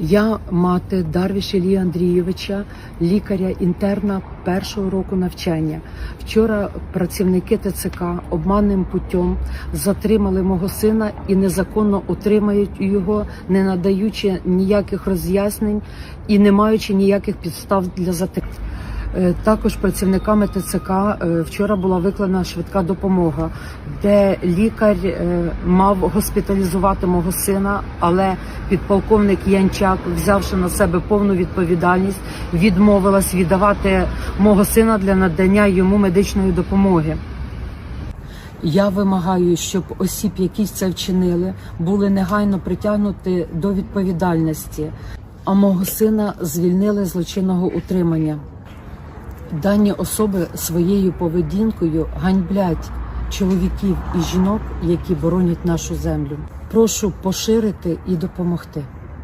Я мати Дарвіша Лі Андрійовича, лікаря інтерна першого року навчання. Вчора працівники ТЦК обманним путем затримали мого сина і незаконно отримають його, не надаючи ніяких роз'яснень і не маючи ніяких підстав для затримання. Е, Також працівниками ТЦК е, вчора була виклана швидка допомога, де лікар е, мав госпіталізувати мого сина, але підполковник Янчак, взявши на себе повну відповідальність, відмовилась віддавати мого сина для надання йому медичної допомоги. Я вимагаю, щоб осіб, які це вчинили, були негайно притягнуті до відповідальності, а мого сина звільнили злочинного утримання. Дані особи своєю поведінкою ганьблять чоловіків і жінок, які боронять нашу землю. Прошу поширити і допомогти.